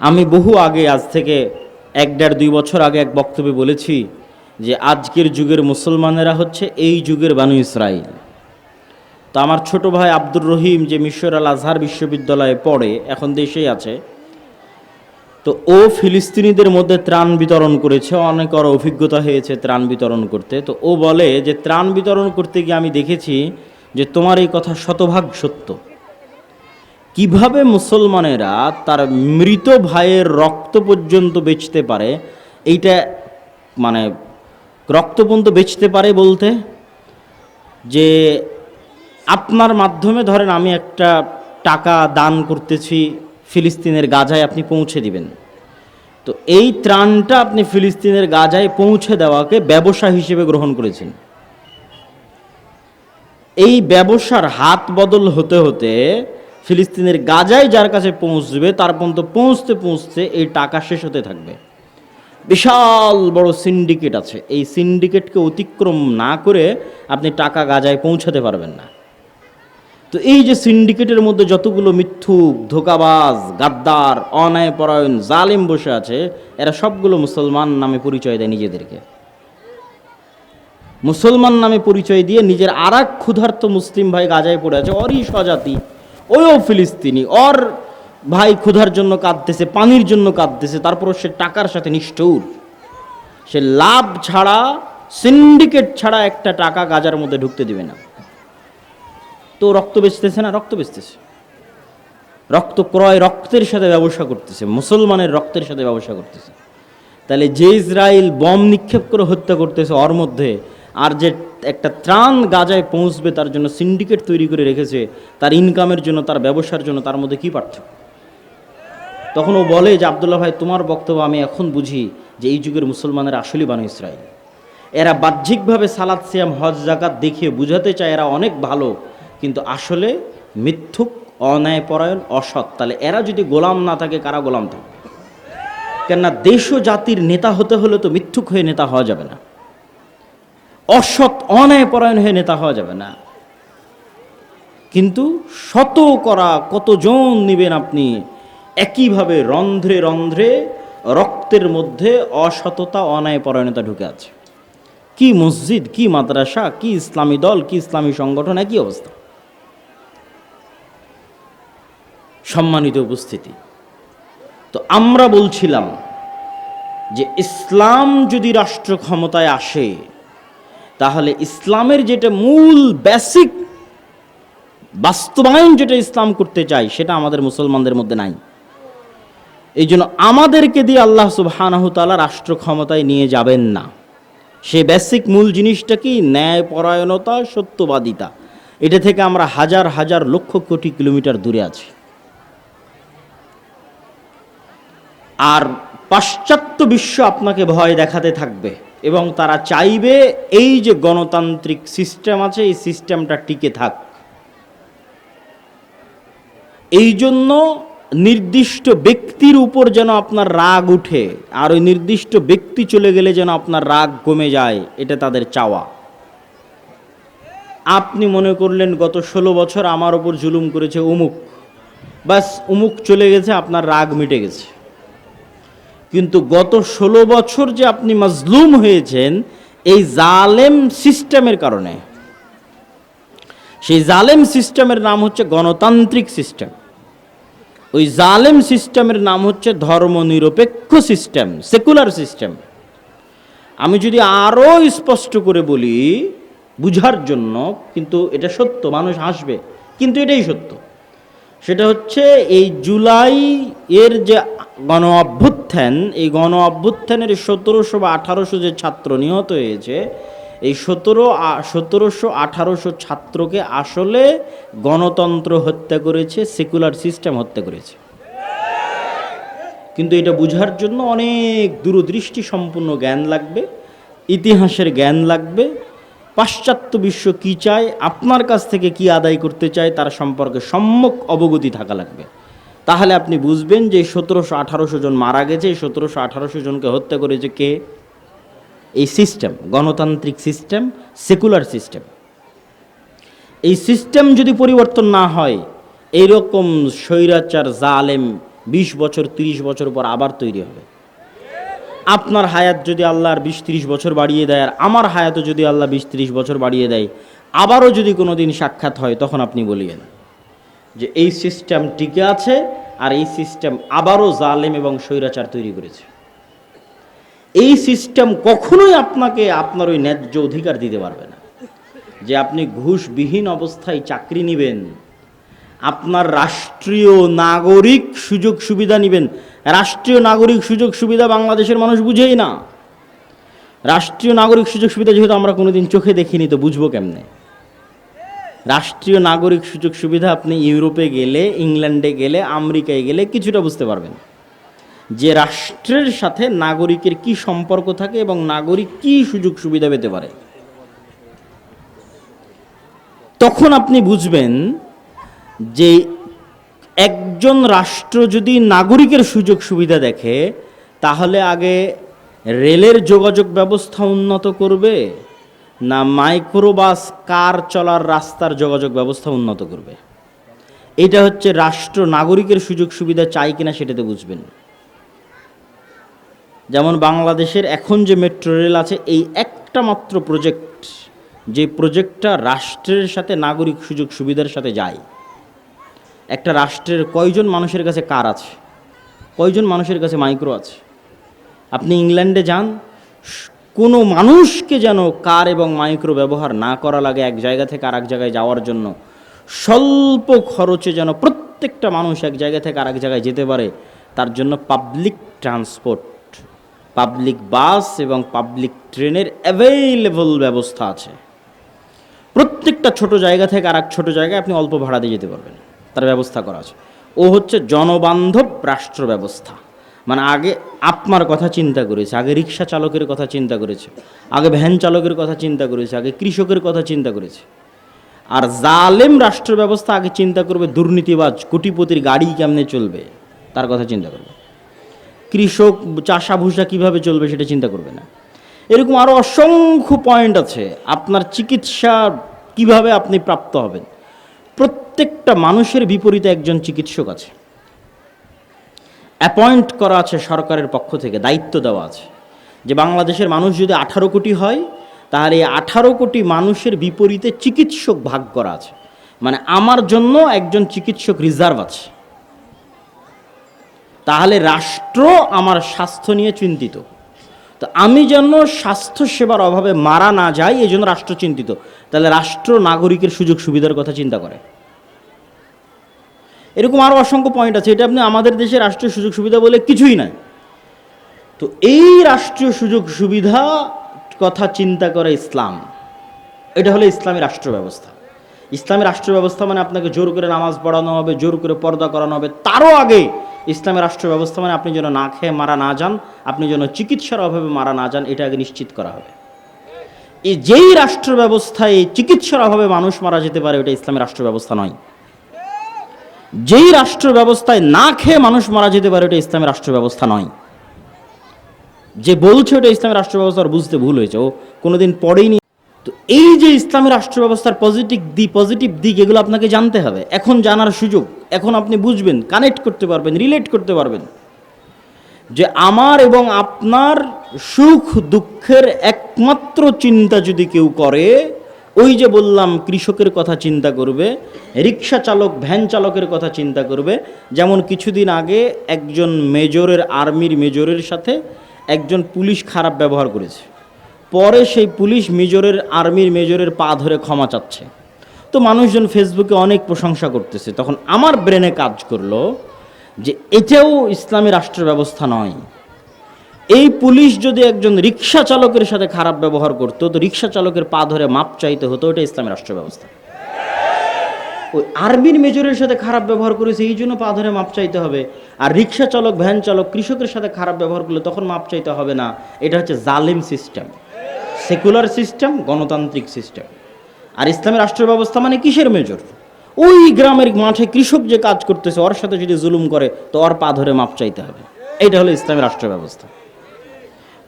আমি বহু আগে, আজ থেকে এক দেড় দুই বছর আগে এক বক্তব্যে বলেছি যে আজকের যুগের মুসলমানেরা হচ্ছে এই যুগের বানু ইসরায়েল তো আমার ছোট ভাই আব্দুর রহিম যে মিশর আল আজহার বিশ্ববিদ্যালয়ে পড়ে, এখন দেশেই আছে, তো ও ফিলিস্তিনিদের মধ্যে ত্রাণ বিতরণ করেছে, অনেক ওর অভিজ্ঞতা হয়েছে ত্রাণ বিতরণ করতে। তো ও বলে যে ত্রাণ বিতরণ করতে গিয়ে আমি দেখেছি যে তোমার এই কথা শতভাগ সত্য। কীভাবে মুসলমানেরা তার মৃত ভাইয়ের রক্ত পর্যন্ত বেচতে পারে, এইটা মানে রক্ত পর্যন্ত বেচতে পারে বলতে যে আপনার মাধ্যমে ধরেন আমি একটা টাকা দান করতেছি ফিলিস্তিনের গাজায়, আপনি পৌঁছে দিবেন। তো এই ত্রাণটা আপনি ফিলিস্তিনের গাজায় পৌঁছে দেওয়াকে ব্যবসা হিসেবে গ্রহণ করেছেন। এই ব্যবসার হাত বদল হতে হতে ফিলিস্তিনের গাজায় যার কাছে পৌঁছবে, তার পর্যন্ত পৌঁছতে পৌঁছতে এই টাকা শেষ হতে থাকবে। বিশাল বড় সিন্ডিকেট আছে। এই সিন্ডিকেটকে অতিক্রম না করে আপনি টাকা গাজায় পৌঁছাতে পারবেন না। তো এই যে সিন্ডিকেটের মধ্যে যতগুলো মিথ্যুক, ধোকাবাজ, গাদ্দার, অন্যায়পরায়ণ, জালেম বসে আছে, এরা সবগুলো মুসলমান নামে পরিচয় দেয় নিজেদেরকে। মুসলমান নামে পরিচয় দিয়ে নিজের আর এক ক্ষুধার্ত মুসলিম ভাই গাজায় পড়ে আছে অরই স্বজাতি ওইও ফিলিস্তিনি। ওর ভাই ক্ষুধার জন্য কাঁদতেছে, পানির জন্য কাঁদতেছে তারপর সে টাকার সাথে নিষ্ঠুর। সে লাভ ছাড়া সিন্ডিকেট ছাড়া একটা টাকা গাজার মধ্যে ঢুকতে দিবে না। তো রক্ত বেচতেছে না? রক্ত বেচতেছে। রক্ত ক্রয় রক্তের সাথে ব্যবসা করতেছে, মুসলমানের রক্তের সাথে ব্যবসা করতেছে। তাহলে যে ইসরায়েল বম নিক্ষেপ করে হত্যা করতেছে, ওর মধ্যে আর যে একটা ত্রাণ গাজায় পৌঁছবে, তার জন্য সিন্ডিকেট তৈরি করে রেখেছে, তার ইনকামের জন্য, তার ব্যবসার জন্য, তার মধ্যে কি পার্থক্য? তখন ও বলে যে, আবদুল্লাহ ভাই, তোমার বক্তব্য আমি এখন বুঝি যে, এই যুগের মুসলমানের আসলেই বানু ইসরায়েল এরা বাহ্যিকভাবে সালাদ সিয়াম, হজ জাকাত দেখিয়ে বুঝাতে চায় এরা অনেক ভালো, কিন্তু আসলে মিথ্যুক, অন্যায়পরায়ণ, অসৎ। তাহলে এরা যদি গোলাম না থাকে, কারা গোলাম থাকে কেননা দেশ জাতির নেতা হতে হলে তো মিথ্যুক হয়ে নেতা হওয়া যাবে না। অসৎ অন্যায়পরায়ণ হয়ে নেতা হওয়া যাবে না। কিন্তু শত করা কতজন নেবেন আপনি? একইভাবে রন্ধ্রে রন্ধ্রে রক্তের মধ্যে অসততা অন্যায়পরায়ণতা ঢুকে আছে। কি মসজিদ, কি মাদ্রাসা, কি ইসলামী দল, কি ইসলামী সংগঠন, একই অবস্থা। সম্মানিত উপস্থিতি, তো আমরা বলছিলাম যে ইসলাম যদি রাষ্ট্র ক্ষমতায় আসে তাহলে ইসলামের যেটা মূল বেসিক বাস্তবায়ন যেটা ইসলাম করতে চাই সেটা আমাদের মুসলমানদের মধ্যে নাই। এই জন্য আমাদেরকে দিয়ে আল্লাহ সুবাহানহতালা রাষ্ট্র ক্ষমতায় নিয়ে যাবেন না। সে বেসিক মূল জিনিসটা কি? ন্যায় পরায়ণতা সত্যবাদিতা। এটা থেকে আমরা হাজার হাজার লক্ষ কোটি কিলোমিটার দূরে আছি। আর পাশ্চাত্য বিশ্ব আপনাকে ভয় দেখাতে থাকবে। এবং তারা চাইবে এই যে গণতান্ত্রিক সিস্টেম আছে, এই সিস্টেমটা টিকে থাক। এই জন্য নির্দিষ্ট ব্যক্তির উপর যেন আপনার রাগ উঠে, আর ওই নির্দিষ্ট ব্যক্তি চলে গেলে যেন আপনার রাগ কমে যায়, এটা তাদের চাওয়া। আপনি মনে করলেন গত ষোলো বছর আমার ওপর জুলুম করেছে উমুক। বাস উমুক চলে গেছে, আপনার রাগ মিটে গেছে। কিন্তু গত ষোলো বছর যে আপনি মাজলুম হয়েছেন, এই জালেম সিস্টেমের কারণে। সেই জালেম সিস্টেমের নাম হচ্ছে গণতান্ত্রিক সিস্টেম। ওই জালেম সিস্টেমের নাম হচ্ছে ধর্মনিরপেক্ষ সিস্টেম, সেকুলার সিস্টেম। আমি যদি আরও স্পষ্ট করে বলি, বুঝার জন্য, কিন্তু এটা সত্য, মানুষ হাসবে, কিন্তু এটাই সত্য। সেটা হচ্ছে এই জুলাই এর যে গণ অভ্যুত্থান এই গণ অভ্যুত্থানের সতেরোশো বা আঠারোশো যে ছাত্র নিহত হয়েছে, এই সতেরো সতেরোশো আঠারোশো ছাত্রকে আসলে গণতন্ত্র হত্যা করেছে, সেকুলার সিস্টেম হত্যা করেছে। কিন্তু এটা বুঝার জন্য অনেক দূরদৃষ্টি সম্পূর্ণ জ্ঞান লাগবে, ইতিহাসের জ্ঞান লাগবে। পাশ্চাত্য বিশ্ব কি চায়, আপনার কাছ থেকে কি আদায় করতে চায়, তার সম্পর্কে সম্যক অবগতি থাকা লাগবে। তাহলে আপনি বুঝবেন যে সতেরোশো আঠারোশো জন মারা গেছে, এই সতেরোশো আঠারোশো জনকে হত্যা করেছে কে? এই সিস্টেম গণতান্ত্রিক সিস্টেম সেকুলার সিস্টেম এই সিস্টেম যদি পরিবর্তন না হয় এইরকম স্বৈরাচার, জালেম বিশ বছর, তিরিশ বছর পর আবার তৈরি হবে। আপনার হায়াত যদি আল্লাহর বিশ, তিরিশ বছর বাড়িয়ে দেয়, আর আমার হায়াতও যদি আল্লাহ বিশ, তিরিশ বছর বাড়িয়ে দেয়, আবারও যদি কোনো দিন সাক্ষাৎ হয়, তখন আপনি বলিয়েন। যে এই সিস্টেম টিকে আছে আর এই সিস্টেম আবারও জালেম এবং স্বৈরাচার তৈরি করেছে। এই সিস্টেম কখনোই আপনাকে আপনার ওই ন্যায্য অধিকার দিতে পারবে না। যে আপনি ঘুষবিহীন অবস্থায় চাকরি নেবেন, আপনার রাষ্ট্রীয় নাগরিক সুযোগ সুবিধা নেবেন। রাষ্ট্রীয় নাগরিক সুযোগ সুবিধা বাংলাদেশের মানুষ বুঝেই না। রাষ্ট্রীয় নাগরিক সুযোগ সুবিধা যেহেতু আমরা কোনোদিন চোখে দেখিনি, তো বুঝব কেমনে? রাষ্ট্রীয় নাগরিক সুযোগ সুবিধা আপনি ইউরোপে গেলে, ইংল্যান্ডে গেলে, আমেরিকায় গেলে কিছুটা বুঝতে পারবেন। যে রাষ্ট্রের সাথে নাগরিকের কি সম্পর্ক থাকে এবং নাগরিক কি সুযোগ সুবিধা পেতে পারে। তখন আপনি বুঝবেন যে একজন রাষ্ট্র যদি নাগরিকের সুযোগ সুবিধা দেখে, তাহলে আগে রেলের যোগাযোগ ব্যবস্থা উন্নত করবে না মাইক্রোবাস, কার চলার রাস্তার যোগাযোগ ব্যবস্থা উন্নত করবে। এটা হচ্ছে রাষ্ট্র নাগরিকের সুযোগ সুবিধা চাই কিনা সেটাতে বুঝবেন। যেমন বাংলাদেশের এখন যে মেট্রো রেল আছে, এই একটা মাত্র প্রজেক্ট, যে প্রজেক্টটা রাষ্ট্রের সাথে নাগরিক সুযোগ সুবিধার সাথে যায়। একটা রাষ্ট্রের কয়জন মানুষের কাছে কার আছে? কয়জন মানুষের কাছে মাইক্রো আছে? আপনি ইংল্যান্ডে যান কোনো মানুষকে যেন কার এবং মাইক্রো ব্যবহার না করা লাগে এক জায়গা থেকে আর এক জায়গায় যাওয়ার জন্য। স্বল্প খরচে যেন প্রত্যেকটা মানুষ এক জায়গা থেকে আরেক জায়গায় যেতে পারে, তার জন্য পাবলিক ট্রান্সপোর্ট পাবলিক বাস এবং পাবলিক ট্রেনের অ্যাভেইলেবল ব্যবস্থা আছে। প্রত্যেকটা ছোট জায়গা থেকে আর এক ছোট জায়গায় আপনি অল্প ভাড়া দিয়ে যেতে পারবেন, তার ব্যবস্থা করা আছে। ও হচ্ছে জনবান্ধব রাষ্ট্র ব্যবস্থা। মানে আগে আপনার কথা চিন্তা করেছে, আগে রিক্সা চালকের কথা চিন্তা করেছে, আগে ভ্যান চালকের কথা চিন্তা করেছে, আগে কৃষকের কথা চিন্তা করেছে। আর জালেম রাষ্ট্র ব্যবস্থা আগে চিন্তা করবে, দুর্নীতিবাজ কোটিপতির গাড়ি কেমনে চলবে, তার কথা চিন্তা করবে। কৃষক চাষা ভুষা কীভাবে চলবে সেটা চিন্তা করবে না। এরকম আরও অসংখ্য পয়েন্ট আছে, আপনার চিকিৎসা কীভাবে আপনি প্রাপ্ত হবেন। প্রত্যেকটা মানুষের বিপরীতে একজন চিকিৎসক আছে। অ্যাপয়েন্ট করা আছে সরকারের পক্ষ থেকে, দায়িত্ব দেওয়া আছে। যে বাংলাদেশের মানুষ যদি আঠারো কোটি হয়, তাহলে এই আঠারো কোটি মানুষের বিপরীতে চিকিৎসক ভাগ করা আছে। মানে আমার জন্য একজন চিকিৎসক রিজার্ভ আছে। তাহলে রাষ্ট্র আমার স্বাস্থ্য নিয়ে চিন্তিত। তো আমি যেন স্বাস্থ্য সেবার অভাবে মারা না যাই এই জন্য রাষ্ট্র চিন্তিত। তাহলে রাষ্ট্র নাগরিকের সুযোগ সুবিধার কথা চিন্তা করে। এরকম আরও অসংখ্য পয়েন্ট আছে, এটা আপনি আমাদের দেশে রাষ্ট্রীয় সুযোগ সুবিধা বলে কিছুই নাই। তো এই রাষ্ট্রীয় সুযোগ সুবিধা কথা চিন্তা করে ইসলাম। এটা হলো ইসলামী রাষ্ট্র ব্যবস্থা। ইসলামী রাষ্ট্র ব্যবস্থা মানে আপনাকে জোর করে নামাজ পড়ানো হবে, জোর করে পর্দা করানো হবে, তারও আগে ইসলামী রাষ্ট্র ব্যবস্থা মানে আপনি যেন না খেয়ে মারা না যান, আপনি যেন চিকিৎসার অভাবে মারা না যান, এটা আগে নিশ্চিত করা হবে। এই যেই রাষ্ট্র ব্যবস্থায় চিকিৎসার অভাবে মানুষ মারা যেতে পারে ওটা ইসলামী রাষ্ট্র ব্যবস্থা নয়। যেই রাষ্ট্র ব্যবস্থায় না খেয়ে মানুষ মারা যেতে পারে, ওটা ইসলামের রাষ্ট্র ব্যবস্থা নয়। যে বলছে ওটা ইসলামের রাষ্ট্র ব্যবস্থার বুঝতে ভুল হয়েছে। ও কোনোদিন পড়েইনি। তো এই যে ইসলামী রাষ্ট্র ব্যবস্থার পজিটিভ দিক পজিটিভ দিক, এগুলো আপনাকে জানতে হবে। এখন জানার সুযোগ। এখন আপনি বুঝবেন কানেক্ট করতে পারবেন রিলেট করতে পারবেন। যে আমার এবং আপনার সুখ দুঃখের একমাত্র চিন্তা যদি কেউ করে ওই যে বললাম, কৃষকের কথা চিন্তা করবে, রিক্সা চালক, ভ্যান চালকের কথা চিন্তা করবে। যেমন কিছুদিন আগে একজন মেজরের, আর্মির মেজরের সাথে একজন পুলিশ খারাপ ব্যবহার করেছে। পরে সেই পুলিশ মেজরের, আর্মির মেজরের পা ধরে ক্ষমা চাচ্ছে। তো মানুষজন ফেসবুকে অনেক প্রশংসা করতেছে। তখন আমার ব্রেনে কাজ করল যে, এটাও ইসলামী রাষ্ট্র ব্যবস্থা নয়। এই পুলিশ যদি একজন রিক্সা চালকের সাথে খারাপ ব্যবহার করতো, তো রিক্সা চালকের পা ধরে মাপ চাইতে হতো, ওটা ইসলামী রাষ্ট্র ব্যবস্থা। ওই আর্মির মেজরের সাথে খারাপ ব্যবহার করেছে এই জন্য পা ধরে মাপ চাইতে হবে। আর রিক্সা চালক, ভ্যান চালক, কৃষকের সাথে খারাপ ব্যবহার করলে তখন মাপ চাইতে হবে না। এটা হচ্ছে জালিম সিস্টেম। সেকুলার সিস্টেম, গণতান্ত্রিক সিস্টেম। আর ইসলামী রাষ্ট্র ব্যবস্থা মানে কিসের মেজর? ওই গ্রামের মাঠে কৃষক যে কাজ করতেছে, ওর সাথে যদি জুলুম করে, তো ওর পা ধরে মাপ চাইতে হবে। এইটা হলো ইসলামী রাষ্ট্র ব্যবস্থা।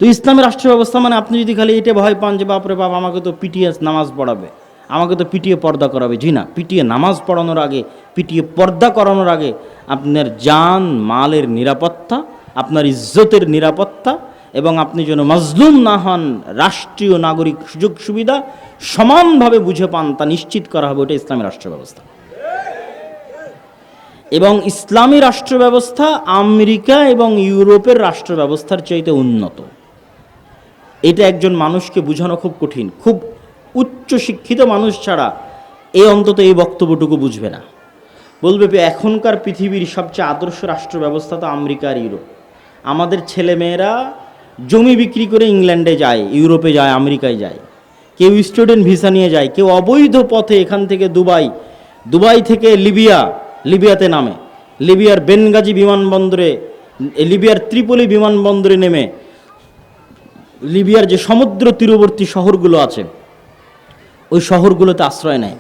তো ইসলামী রাষ্ট্র ব্যবস্থা মানে আপনি যদি খালি এটা ভয় পান যে, বাপরে বাপ, আমাকে তো পিটিএ নামাজ পড়াবে, আমাকে তো পিটিয়ে পর্দা করাবে। জি না, পিটিয়ে নামাজ পড়ানোর আগে, পিটিয়ে পর্দা করানোর আগে আপনার জান, মালের নিরাপত্তা, আপনার ইজ্জতের নিরাপত্তা এবং আপনি যেন মজলুম না হন, রাষ্ট্রীয় নাগরিক সুযোগ সুবিধা সমানভাবে বুঝে পান, তা নিশ্চিত করা হবে, ওটা ইসলামী রাষ্ট্র ব্যবস্থা। এবং ইসলামী রাষ্ট্র ব্যবস্থা আমেরিকা এবং ইউরোপের রাষ্ট্র ব্যবস্থার চাইতে উন্নত। এটা একজন মানুষকে বোঝানো খুব কঠিন। খুব উচ্চ শিক্ষিত মানুষ ছাড়া এ অন্তত এই বক্তব্যটুকু বুঝবে না। বলবে এখনকার পৃথিবীর সবচেয়ে আদর্শ রাষ্ট্র ব্যবস্থা তো আমেরিকা আর ইউরোপ। আমাদের ছেলেমেয়েরা জমি বিক্রি করে ইংল্যান্ডে যায়, ইউরোপে যায়, আমেরিকায় যায়। কেউ স্টুডেন্ট ভিসা নিয়ে যায়, কেউ অবৈধ পথে এখান থেকে দুবাই দুবাই থেকে লিবিয়া, লিবিয়াতে নামে। লিবিয়ার বেনগাজি বিমানবন্দরে, লিবিয়ার ত্রিপলি বিমানবন্দরে নেমে লিবিয়ার যে সমুদ্র তীরবর্তী শহরগুলো আছে, ওই শহরগুলোতে আশ্রয় নেয়।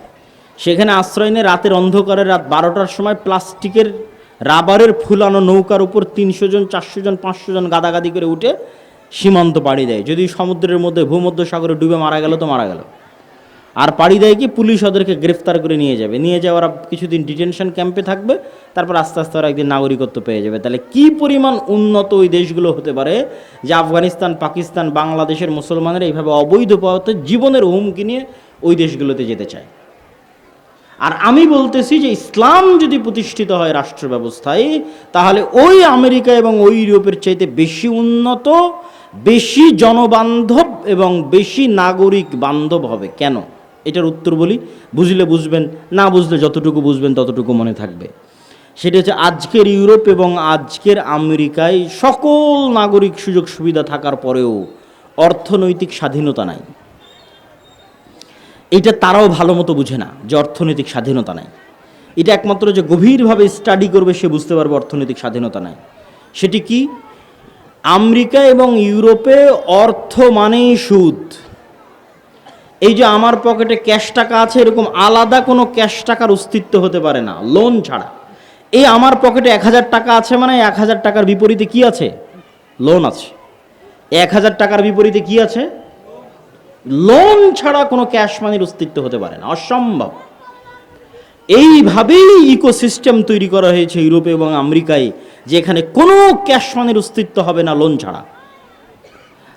সেখানে আশ্রয় নিয়ে রাতের অন্ধকারে রাত বারোটার সময় প্লাস্টিকের রাবারের ফুলানো নৌকার উপর তিনশো জন, চারশো জন, পাঁচশো জন গাদাগাদি করে উঠে সীমান্ত পাড়ি দেয়। যদি সমুদ্রের মধ্যে ভূমধ্য সাগরে ডুবে মারা গেল তো মারা গেল। আর পাড়ি দেয় কি, পুলিশ ওদেরকে গ্রেফতার করে নিয়ে যাবে। নিয়ে যাওয়ার কিছুদিন ডিটেনশন ক্যাম্পে থাকবে, তারপর আস্তে আস্তে ওরা একদিন নাগরিকত্ব পেয়ে যাবে। তাহলে কি পরিমাণ উন্নত ওই দেশগুলো হতে পারে যে আফগানিস্তান, পাকিস্তান, বাংলাদেশের মুসলমানেরা এইভাবে অবৈধ পথে জীবনের হুমকি নিয়ে ওই দেশগুলোতে যেতে চায়? আর আমি বলতেছি যে ইসলাম যদি প্রতিষ্ঠিত হয় রাষ্ট্র ব্যবস্থায়, তাহলে ওই আমেরিকা এবং ওই ইউরোপের চাইতে বেশি উন্নত, বেশি জনবান্ধব এবং বেশি নাগরিক বান্ধব হবে। কেন? এটার উত্তর বলি, বুঝলে বুঝবেন, না বুঝলে যতটুকু বুঝবেন ততটুকু মনে থাকবে। সেটা হচ্ছে আজকের ইউরোপ এবং আজকের আমেরিকায় সকল নাগরিক সুযোগ সুবিধা থাকার পরেও অর্থনৈতিক স্বাধীনতা নাই। এটা তারাও ভালো মতো বুঝে না যে অর্থনৈতিক স্বাধীনতা নাই। এটা একমাত্র যে গভীরভাবে স্টাডি করবে সে বুঝতে পারবে অর্থনৈতিক স্বাধীনতা নাই। সেটি কি? আমেরিকা এবং ইউরোপে অর্থ মানেই সুদ। এই যে আমার পকেটে ক্যাশ টাকা আছে, এরকম আলাদা কোনো ক্যাশ টাকার অস্তিত্ব হতে পারে না, লোন ছাড়া। এই আমার পকেটে এক হাজার টাকা আছে মানে এক হাজার টাকার বিপরীতে কি আছে? লোন আছে। এক হাজার টাকার বিপরীতে কি আছে? লোন ছাড়া কোনো ক্যাশ মানির অস্তিত্ব হতে পারে না, অসম্ভব। এইভাবেই ইকোসিস্টেম তৈরি করা হয়েছে ইউরোপে এবং আমেরিকায়, যেখানে কোনো ক্যাশ মানির অস্তিত্ব হবে না, লোন ছাড়া।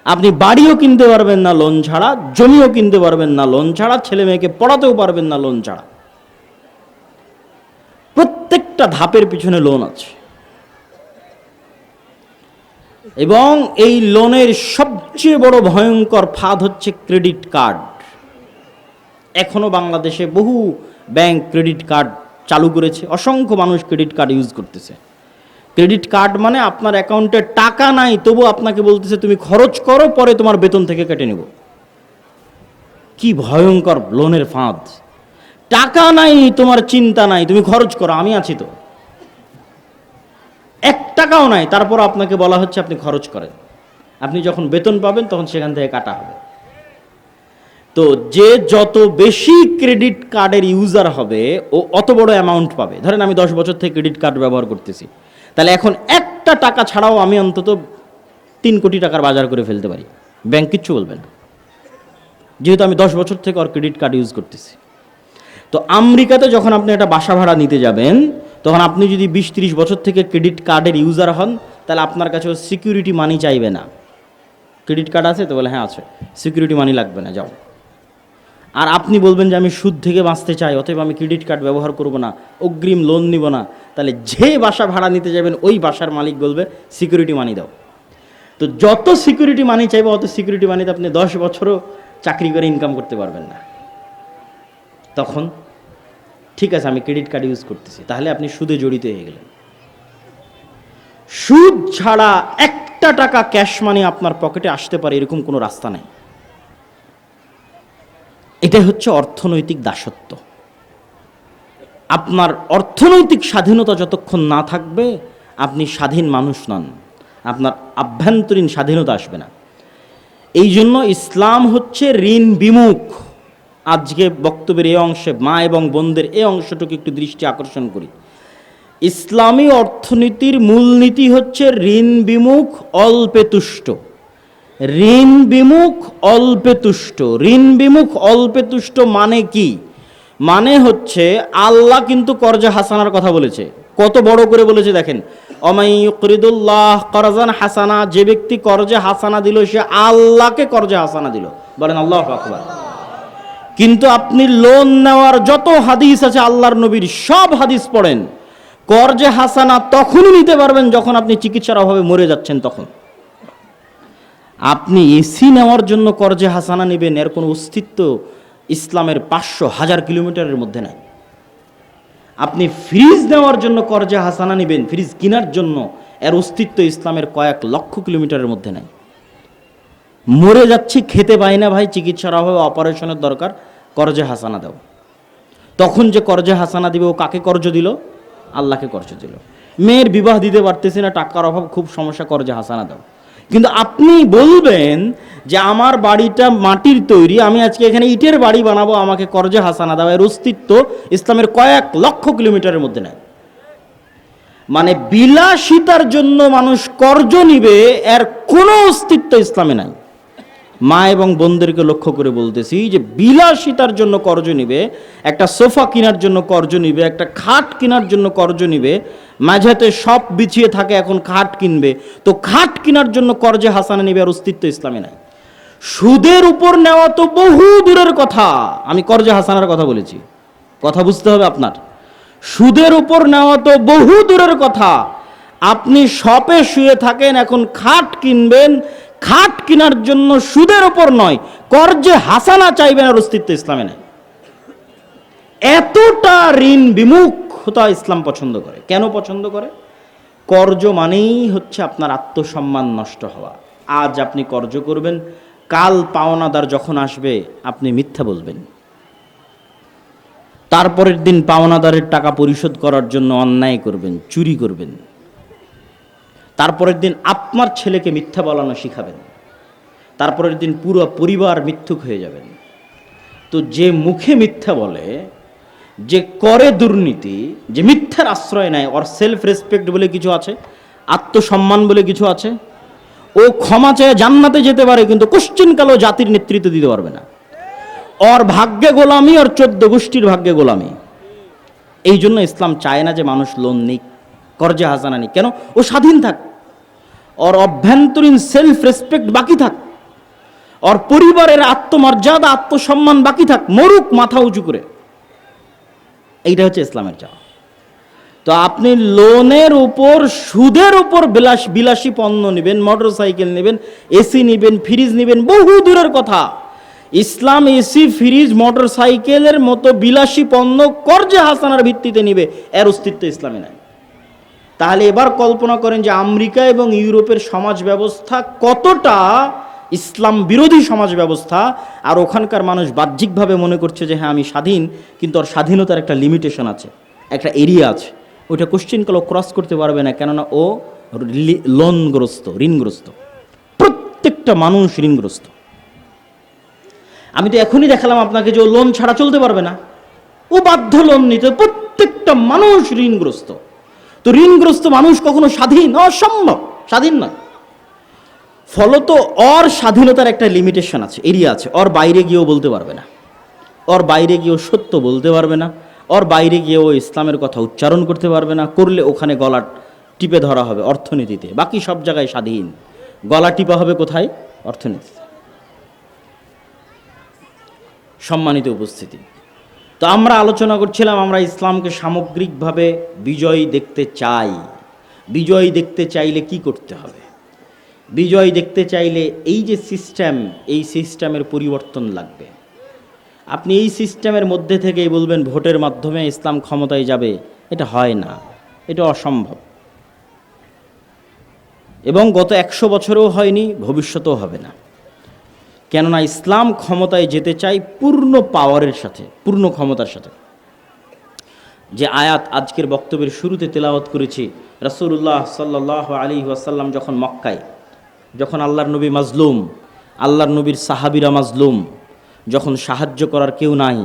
আপনি বাড়িও কিনতে পারবেন না লোন ছাড়া, জমিও কিনতে পারবেন না লোন ছাড়া, ছেলে মেয়েকে পড়াতেও পারবেন না লোন ছাড়া। প্রত্যেকটা ধাপের পিছনে লোন আছে। এবং এই লোনের সবচেয়ে বড় ভয়ঙ্কর ফাঁদ হচ্ছে ক্রেডিট কার্ড এখনও বাংলাদেশে বহু ব্যাংক ক্রেডিট কার্ড চালু করেছে, অসংখ্য মানুষ ক্রেডিট কার্ড ইউজ করতেছে। ক্রেডিট কার্ড মানে আপনার অ্যাকাউন্টে টাকা নাই, তবু আপনাকে বলতেছে, তুমি খরচ করো, পরে তোমার বেতন থেকে কেটে নেব। কি ভয়ঙ্কর লোনের ফাঁদ। টাকা নাই, তোমার চিন্তা নাই, তুমি খরচ করো, আমি আছি তো। এক টাকাও নাই, তারপর আপনাকে বলা হচ্ছে, আপনি খরচ করেন। আপনি যখন বেতন পাবেন, তখন সেখান থেকে কাটা হবে। তো যে যত বেশি ক্রেডিট কার্ডের ইউজার হবে, ও অত বড় অ্যামাউন্ট পাবে। ধরেন আমি দশ বছর থেকে ক্রেডিট কার্ড ব্যবহার করতেছি। তাহলে এখন একটা টাকা ছাড়াও আমি অন্তত তিন কোটি টাকার বাজার করে ফেলতে পারি। ব্যাংক কিচ্ছু বলবে না। যেহেতু আমি দশ বছর থেকে ওর ক্রেডিট কার্ড ইউজ করতেছি। তো আমেরিকাতে যখন আপনি একটা বাসা ভাড়া নিতে যাবেন, তখন আপনি যদি বিশ তিরিশ বছর থেকে ক্রেডিট কার্ডের ইউজার হন, তাহলে আপনার কাছে সিকিউরিটি মানি চাইবে না। ক্রেডিট কার্ড আছে তো বলে হ্যাঁ আছে। সিকিউরিটি মানি লাগবে না, যাও। আর আপনি বলবেন যে আমি সুদ থেকে বাঁচতে চাই, অতএব আমি ক্রেডিট কার্ড ব্যবহার করব না, অগ্রিম লোন নিব না। তাহলে যে বাসা ভাড়া নিতে যাবেন, ওই বাসার মালিক বলবে সিকিউরিটি মানি দাও। তো যত সিকিউরিটি মানি চাইবে, অত সিকিউরিটি মানিতে আপনি দশ বছরও চাকরি করে ইনকাম করতে পারবেন না। তখন, ঠিক আছে, আমি ক্রেডিট কার্ড ইউজ করতেছি। তাহলে আপনি সুদে জড়িত হয়ে গেলেন। সুদ ছাড়া একটা টাকা ক্যাশ মানি আপনার পকেটে আসতে পারে, এরকম কোনো রাস্তা নেই। এটাই হচ্ছে অর্থনৈতিক দাসত্ব। আপনার অর্থনৈতিক স্বাধীনতা যতক্ষণ না থাকবে, আপনি স্বাধীন মানুষ নন। আপনার আভ্যন্তরীণ স্বাধীনতা আসবে না। এই জন্য ইসলাম হচ্ছে ঋণ বিমুখ। আজকে বক্তব্যের এই অংশে মা এবং বোনদের এই অংশটুকু একটু দৃষ্টি আকর্ষণ করি। ইসলামী অর্থনীতির মূলনীতি হচ্ছে ঋণ বিমুখ, অল্পে তুষ্ট। ঋণ বিমুখ অল্পে তুষ্ট। ঋণ বিমুখ অল্পে তুষ্ট মানে কি? মানে হচ্ছে আল্লাহ কিন্তু কর্জা হাসানার কথা বলেছে। কত বড় করে বলেছে দেখেন। অমাইকরিদুল্লাহ করজান হাসানা, যে ব্যক্তি করজে হাসানা দিল, সে আল্লাহকে করজে হাসানা দিল। বলেন আল্লাহ আকবার। কিন্তু আপনি লোন নেওয়ার যত হাদিস আছে আল্লাহর নবীর, সব হাদিস পড়েন। করজে হাসানা তখনই নিতে পারবেন যখন আপনি চিকিৎসার অভাবে মরে যাচ্ছেন তখন। আপনি এসি নেওয়ার জন্য করজে হাসানা নেবেন, এর কোনো অস্তিত্ব ইসলামের পাঁচশো হাজার কিলোমিটারের মধ্যে নাই। আপনি ফ্রিজ নেওয়ার জন্য করজে হাসানা নেবেন, ফ্রিজ কেনার জন্য এর অস্তিত্ব ইসলামের কয়েক লক্ষ কিলোমিটারের মধ্যে নাই। মরে যাচ্ছি, খেতে পাই না ভাই, চিকিৎসার অভাবে অপারেশনের দরকার, করজে হাসানা দাও তখন যে করজে হাসানা দিবে, ও কাকে কর্জ দিল? আল্লাহকে কর্জ দিল। মেয়ের বিবাহ দিতে পারতেছি না, টাকার অভাব, খুব সমস্যা, করজে হাসানা দাও কিন্তু আপনি বলবেন যে আমার বাড়িটা মাটির তৈরি, আমি আজকে এখানে ইটের বাড়ি বানাবো, আমাকে করজে হাসানা দাও এর অস্তিত্ব ইসলামের কয়েক লক্ষ কিলোমিটারের মধ্যে নেয় মানে বিলাসিতার জন্য মানুষ কর্জ নিবে, এর কোনো অস্তিত্ব ইসলামে নাই। মা এবং বোনদেরকে লক্ষ্য করে বলতেছি যে বিলাসিতার জন্য কর্জ নিবে, একটা সোফা কেনার জন্য কর্জ নিবে, একটা খাট কেনার জন্য কর্জ নিবে, মাঝেতে সব বিছিয়ে থাকে, এখন খাট কিনবে। তো খাট কেনার জন্য কর্জে হাসানা নিবে আর অস্তিত্ব ইসলামে নাই। সুদের উপর নেওয়া তো বহু দূরের কথা। আমি কর্জে হাসানার কথা বলেছি। কথা বুঝতে হবে আপনার। সুদের উপর নেওয়া তো বহু দূরের কথা। আপনি শপে শুয়ে থাকেন, এখন খাট কিনবেন খাট কেনার জন্য সুদের উপর নয়, কর্জে হাসানা চাইবেন আর অস্তিত্ব ইসলামে নেই। এতটা ঋণ বিমুখতা ইসলাম পছন্দ করে। কেন পছন্দ করে? কর্জ মানেই হচ্ছে আপনার আত্মসম্মান নষ্ট হওয়া। আজ আপনি কর্জ করবেন, কাল পাওনাদার যখন আসবে, আপনি মিথ্যা বলবেন। তারপরের দিন পাওনাদারের টাকা পরিশোধ করার জন্য অন্যায় করবেন, চুরি করবেন। তারপরের দিন আপনার ছেলেকে মিথ্যা বলানো শিখাবেন। তারপরের দিন পুরো পরিবার মিথ্যুক হয়ে যাবেন। তো যে মুখে মিথ্যা বলে, যে করে দুর্নীতি, যে মিথ্যার আশ্রয় নেয়, ওর সেলফ রেসপেক্ট বলে কিছু আছে, আত্মসম্মান বলে কিছু আছে, ও ক্ষমা চেয়ে জান্নাতে যেতে পারে, কিন্তু কোশ্চিনকালও জাতির নেতৃত্ব দিতে পারবে না। ওর ভাগ্যে গোলামি আর চোদ্দ গোষ্ঠীর ভাগ্যে গোলামি। এই জন্য ইসলাম চায় না যে মানুষ লোন নিক। কর্জে হাসানা নিক কেন? ও স্বাধীন থাক। ওর অভ্যন্তরীণ সেলফ রেসপেক্ট বাকি থাক। ওর পরিবারের আত্মমর্যাদা, আত্মসম্মান বাকি থাক। মরুক মাথা উঁচু করে। এইটা হচ্ছে ইসলামের চাওয়া। তো আপনি লোনের উপর, সুদের উপর বিলাস, বিলাসী পণ্য নেবেন মোটর সাইকেল নেবেন এসি নেবেন ফ্রিজ নেবেন, বহু দূরের কথা। ইসলাম এসি ফ্রিজ মোটর সাইকেলের মতো বিলাসী পণ্য কর্জে হাসানার ভিত্তিতে নিবে, এর অস্তিত্ব ইসলামে নাই। তাহলে এবার কল্পনা করেন যে আমেরিকা এবং ইউরোপের সমাজ ব্যবস্থা কতটা ইসলাম বিরোধী সমাজ ব্যবস্থা, আর ওখানকার মানুষ বাহ্যিকভাবে মনে করছে যে হ্যাঁ আমি স্বাধীন, কিন্তু ওর স্বাধীনতার একটা লিমিটেশন আছে, একটা এরিয়া আছে। ওইটা কোশ্চিন কালো ক্রস করতে পারবে না, কেননা ও লোনগ্রস্ত ঋণগ্রস্ত। প্রত্যেকটা মানুষ ঋণগ্রস্ত। আমি তো এখনই দেখালাম আপনাকে যে ও লোন ছাড়া চলতে পারবে না। ও বাধ্য লোন নিতে প্রত্যেকটা মানুষ ঋণগ্রস্ত। তো ঋণগ্রস্ত মানুষ কখনো স্বাধীন? অসম্ভব। স্বাধীন নয়। ফলত অর স্বাধীনতার একটা লিমিটেশন আছে এরিয়া আছে। অর বাইরে গিয়েও বলতে পারবে না। অর বাইরে গিয়েও সত্য বলতে পারবে না। অর বাইরে গিয়েও ইসলামের কথা উচ্চারণ করতে পারবে না। করলে ওখানে গলা টিপে ধরা হবে অর্থনীতিতে। বাকি সব জায়গায় স্বাধীন। গলা টিপা হবে কোথায়? অর্থনীতিতে। সম্মানিত উপস্থিতি। তো আমরা আলোচনা করছিলাম, আমরা ইসলামকে সামগ্রিকভাবে বিজয় দেখতে চাই। বিজয় দেখতে চাইলে কি করতে হবে? বিজয় দেখতে চাইলে এই যে সিস্টেম, এই সিস্টেমের পরিবর্তন লাগবে। আপনি এই সিস্টেমের মধ্যে থেকেই বলবেন, ভোটের মাধ্যমে ইসলাম ক্ষমতায় যাবে। এটা হয় না। এটা অসম্ভব। এবং গত একশো বছরেও হয়নি, ভবিষ্যতেও হবে না। কেননা ইসলাম ক্ষমতায় যেতে চাই পূর্ণ পাওয়ারের সাথে, পূর্ণ ক্ষমতার সাথে। যে আয়াত আজকের বক্তব্যের শুরুতে তেলাওয়াত করেছি রসুল্লাহ সাল্লাহ আলী ওয়াসাল্লাম যখন মক্কায়, যখন আল্লাহর নবী মাজলুম, আল্লাহর নবীর সাহাবিরা মাজলুম, যখন সাহায্য করার কেউ নাই,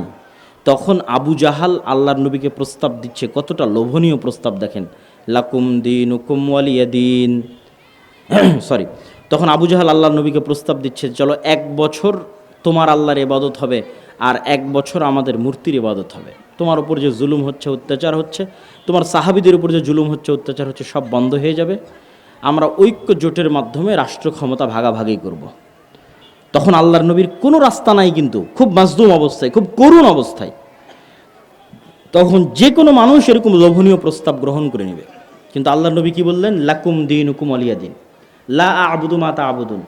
তখন আবু জাহাল আল্লাহর নবীকে প্রস্তাব দিচ্ছে, কতটা লোভনীয় প্রস্তাব দেখেন। লাকুম দিন উকুম ওয়ালিয়া দিন সরি তখন আবু জাহাল আল্লাহর নবীকে প্রস্তাব দিচ্ছে, চলো এক বছর তোমার আল্লাহর ইবাদত হবে আর এক বছর আমাদের মূর্তির ইবাদত হবে। তোমার উপর যে জুলুম হচ্ছে, অত্যাচার হচ্ছে, তোমার সাহাবিদের উপর যে জুলুম হচ্ছে, অত্যাচার হচ্ছে, সব বন্ধ হয়ে যাবে। আমরা ঐক্য জোটের মাধ্যমে রাষ্ট্র ক্ষমতা ভাগাভাগি করব। তখন আল্লাহর নবীর কোনো রাস্তা নাই কিন্তু, খুব মাজদুম অবস্থায়, খুব করুণ অবস্থায়। তখন যে কোনো মানুষ এরকম লোভনীয় প্রস্তাব গ্রহণ করে নেবে। কিন্তু আল্লাহ নবী কি বললেন? লাকুম দিন হুকুম আলিয়া দিন লা আবুদু মাতা আবুদুন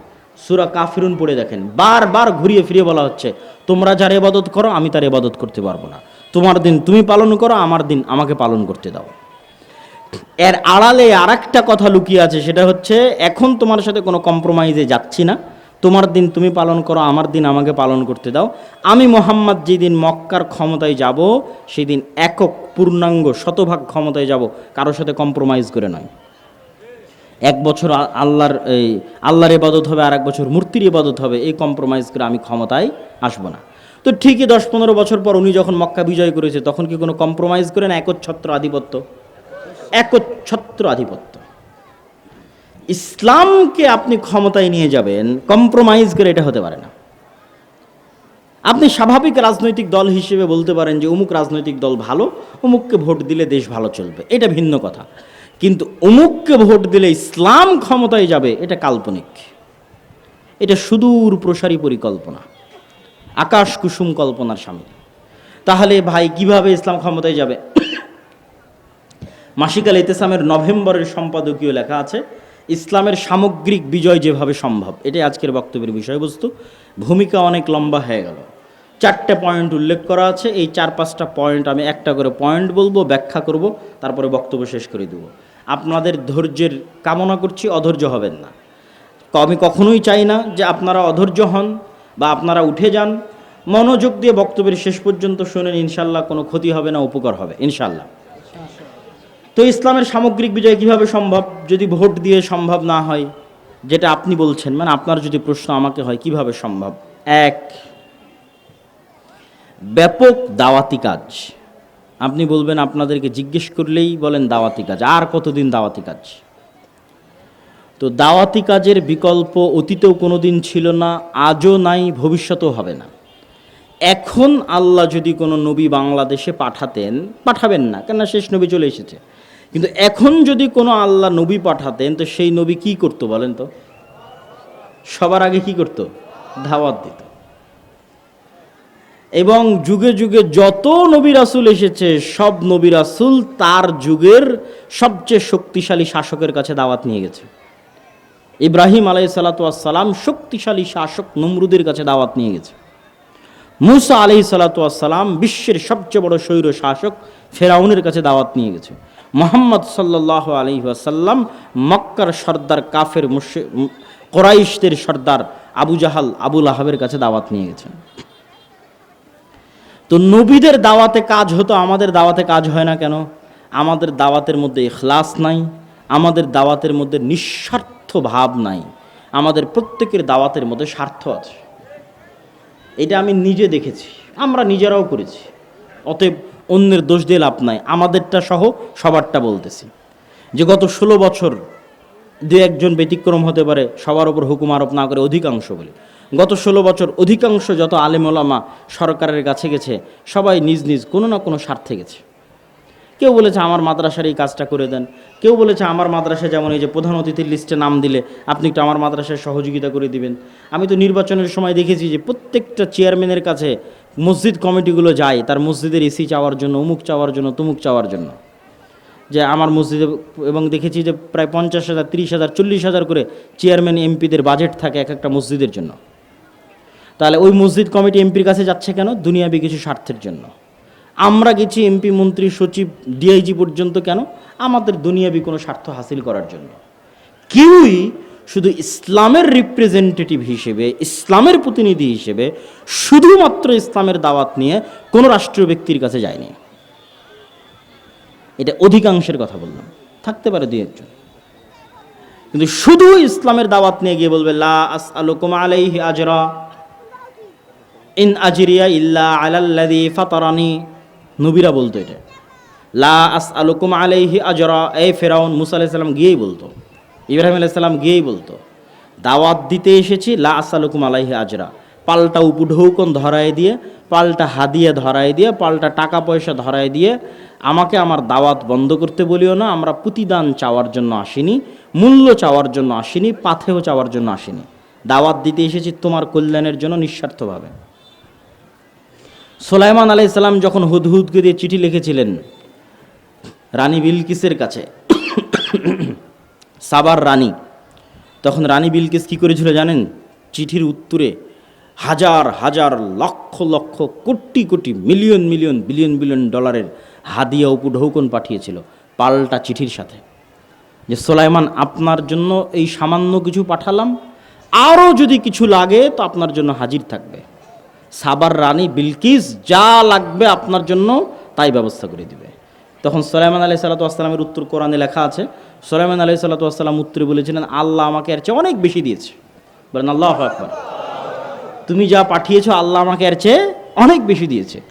সুরা কাফিরুন পড়ে দেখেন। বারবার ঘুরিয়ে ফিরিয়ে বলা হচ্ছে, তোমরা যার এবাদত করো, আমি তার এবাদত করতে পারব না। তোমার দিন তুমি পালন করো, আমার দিন আমাকে পালন করতে দাও। এর আড়ালে আর একটা কথা লুকিয়ে আছে, সেটা হচ্ছে, এখন তোমার সাথে কোনো কম্প্রোমাইজে যাচ্ছি না। তোমার দিন তুমি পালন করো, আমার দিন আমাকে পালন করতে দাও। আমি মোহাম্মদ যেদিন মক্কার ক্ষমতায় যাব সেই দিন একক পূর্ণাঙ্গ শতভাগ ক্ষমতায় যাব, কারোর সাথে কম্প্রোমাইজ করে নয়। এক বছর আল্লাহর এই আল্লাহর ইবাদত হবে আর এক বছর মূর্তির ইবাদত হবে, এই কম্প্রোমাইজ করে আমি ক্ষমতায় আসব না। তো ঠিকই দশ পনেরো বছর পর উনি যখন মক্কা বিজয় করেছে, তখন কি কোনো কম্প্রোমাইজ করে না একচ্ছত্র আধিপত্য? একচ্ছত্র আধিপত্য। ইসলামকে আপনি ক্ষমতায় নিয়ে যাবেন কম্প্রোমাইজ করে এটা হতে পারে না। আপনি স্বাভাবিক রাজনৈতিক দল হিসেবে বলতে পারেন যে, অমুক রাজনৈতিক দল ভালো, অমুককে ভোট দিলে দেশ ভালো চলবে। এটা ভিন্ন কথা। কিন্তু অমুককে ভোট দিলে ইসলাম ক্ষমতায় যাবে, এটা কাল্পনিক। এটা সুদূর প্রসারী পরিকল্পনা। আকাশ কুসুম কল্পনার সামিল। তাহলে ভাই, কীভাবে ইসলাম ক্ষমতায় যাবে? মাসিকাল ইতেসামের নভেম্বরের সম্পাদকীয় লেখা আছে, ইসলামের সামগ্রিক বিজয় যেভাবে সম্ভব, এটাই আজকের বক্তব্যের বিষয়বস্তু। ভূমিকা অনেক লম্বা হয়ে গেল। চারটে পয়েন্ট উল্লেখ করা আছে, এই চার পাঁচটা পয়েন্ট আমি একটা করে পয়েন্ট বলব, ব্যাখ্যা করব, তারপরে বক্তব্য শেষ করে দেব। আপনাদের ধৈর্যের কামনা করছি, অধৈর্য হবেন না। আমি কখনোই চাই না যে আপনারা অধৈর্য হন বা আপনারা উঠে যান। মনোযোগ দিয়ে বক্তব্যের শেষ পর্যন্ত শুনেন, ইনশাল্লাহ কোনো ক্ষতি হবে না, উপকার হবে, ইনশাল্লাহ। তো ইসলামের সামগ্রিক বিজয় কীভাবে সম্ভব? যদি ভোট দিয়ে সম্ভব না হয়, যেটা আপনি বলছেন মানে আপনার যদি প্রশ্ন আমাকে হয়, কীভাবে সম্ভব? এক, ব্যাপক দাওয়াতি কাজ। আপনি বলবেন, আপনাদেরকে জিজ্ঞেস করলেই বলেন দাওয়াতি কাজ। আর কতদিন দাওয়াতি কাজ? তো দাওয়াতি কাজের বিকল্প অতীতেও কোনো দিন ছিল না, আজও নাই, ভবিষ্যতেও হবে না। এখন আল্লাহ যদি কোনো নবী বাংলাদেশে পাঠাতেন, পাঠাবেন না, কেননা শেষ নবী চলে এসেছে। কিন্তু এখন যদি কোনো আল্লাহ নবী পাঠাতেন, তো সেই নবী কি করতো বলেন তো? সবার আগে কি করতো? ধাওয়াত দিত। এবং যুগে যুগে যত নবী রাসুল এসেছে, সব নবী রাসুল তার যুগের সবচেয়ে শক্তিশালী শাসকের কাছে দাওয়াত নিয়ে গেছে। ইব্রাহিম আলাই সালাতাম শক্তিশালী শাসক নমরুদের কাছে দাওয়াত নিয়ে গেছে। মুসা আলহি সালাতাম বিশ্বের সবচেয়ে বড় স্বৈর শাসক ফেরাউনের কাছে দাওয়াত নিয়ে গেছে। মোহাম্মদ সাল্লাহ আলহি আসাল্লাম মক্কার সর্দার কাফের মুশে কোরাইশদের সর্দার আবু জাহাল আবুল আহাবের কাছে দাওয়াত নিয়ে গেছেন। তো নবীদের দাওয়াতে কাজ হতো, আমাদের দাওয়াতে কাজ হয় না কেন? আমাদের দাওয়াতের মধ্যে এখলাস নাই, আমাদের দাওয়াতের মধ্যে নিঃস্বার্থ ভাব নাই, আমাদের প্রত্যেকের দাওয়াতের মধ্যে স্বার্থ আছে। এটা আমি নিজে দেখেছি, আমরা নিজেরাও করেছি। অতএব অন্যের দোষ দিয়ে লাভ নাই, আমাদেরটা সহ সবারটা বলতেছি। যে গত ষোলো বছর দু একজন ব্যতিক্রম হতে পারে, সবার উপর হুকুম আরোপ না করে অধিকাংশ বলে। গত ষোলো বছর অধিকাংশ যত আলেমোলামা সরকারের কাছে গেছে, সবাই নিজ নিজ কোনো না কোনো স্বার্থে গেছে। কেউ বলেছে আমার মাদ্রাসার এই কাজটা করে দেন, কেউ বলেছে আমার মাদ্রাসা যেমন এই যে প্রধান অতিথির লিস্টে নাম দিলে আপনি একটু আমার মাদ্রাসায় সহযোগিতা করে দিবেন। আমি তো নির্বাচনের সময় দেখেছি যে প্রত্যেকটা চেয়ারম্যানের কাছে মসজিদ কমিটিগুলো যায়, তার মসজিদের এসি চাওয়ার জন্য, অমুক চাওয়ার জন্য, তুমুক চাওয়ার জন্য। যে আমার মসজিদে এবং দেখেছি যে প্রায় পঞ্চাশ হাজার, তিরিশ হাজার, চল্লিশ হাজার করে চেয়ারম্যান, এমপিদের বাজেট থাকে এক একটা মসজিদের জন্য। তাহলে ওই মসজিদ কমিটি এমপির কাছে যাচ্ছে কেন? দুনিয়াবি কিছু স্বার্থের জন্য। আমরা গেছি এমপি, মন্ত্রী, সচিব ডিআইজি পর্যন্ত কেন? আমাদের দুনিয়াবি কোনো স্বার্থ হাসিল করার জন্য। কেউই শুধু ইসলামের রিপ্রেজেন্টেটিভ হিসেবে, ইসলামের প্রতিনিধি হিসেবে শুধুমাত্র ইসলামের দাওয়াত নিয়ে কোনো রাষ্ট্রীয় ব্যক্তির কাছে যায়নি। এটা অধিকাংশের কথা বললাম। থাকতে পারে দুই একজন। কিন্তু শুধু ইসলামের দাওয়াত নিয়ে গিয়ে বলবে, লা আস আলুকুম আলাইহি আজরা। ইন আজিরিয়া ইল্লা আলাল্লাদি ফাতারানি। নবীরা বলতো এটা। লা আস আলুকুম আলাইহি আজরা। এ ফেরাউন মুসা আলাইহিস সালাম গিয়েই বলতো। ইব্রাহিম আলাইহিস সালাম গিয়েই বলতো, দাওয়াত দিতে এসেছি, লা আস আলুকুম আলাইহি আজরা। পাল্টা উপঢৌকন ধরায় দিয়ে, পাল্টা হাদিয়া ধরায় দিয়ে, পাল্টা টাকা পয়সা ধরায় দিয়ে, আমাকে আমার দাওয়াত বন্ধ করতে বলিও না, আমরা প্রতিদান চাওয়ার জন্য আসিনি, মূল্য চাওয়ার জন্য আসিনি পাথেও চাওয়ার জন্য আসিনি। দাওয়াত দিতে এসেছি তোমার কল্যাণের জন্য নিঃস্বার্থভাবে। সোলাইমান আলাইসাল্লাম যখন হুদহুদকে দিয়ে চিঠি লিখেছিলেন, রানী বিলকিসের কাছে, সাবার রানী, তখন রানী বিলকিস কি করেছিল জানেন? চিঠির উত্তরে হাজার হাজার, lakh lakh, crore crore, million million, billion billion ডলারের হাদিয়া উপঢৌকন পাঠিয়েছিল পাল্টা চিঠির সাথে। যে সোলাইমান, আপনার জন্য এই সামান্য কিছু পাঠালাম, আরও যদি কিছু লাগে, তো আপনার জন্য হাজির থাকবে। সাবার রানী বিলকিস যা লাগবে আপনার জন্য তাই ব্যবস্থা করে দিবে। তখন সোলাইমান আলাই সাল্লাতু আসসালামের উত্তর কোরআনে লেখা আছে, সোলাইমান আলাই সাল্লাতু আসসালাম উত্তরে বলেছিলেন, আল্লাহ আমাকে এর চেয়ে অনেক বেশি দিয়েছে। বলেন, আল্লাহ আকবার। তুমি যা পাঠিয়েছো আল্লাহ আমাকে এর চেয়ে অনেক বেশি দিয়েছে।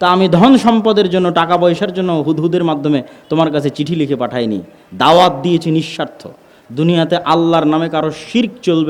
তা আমি ধন সম্পদের জন্য, টাকা পয়সার জন্য হুদহুদের মাধ্যমে তোমার কাছে চিঠি লিখে পাঠাইনি। দাওয়াত দিয়েছি নিঃস্বার্থ। দুনিয়াতে আল্লাহর নামে কারও শির্ক চলবে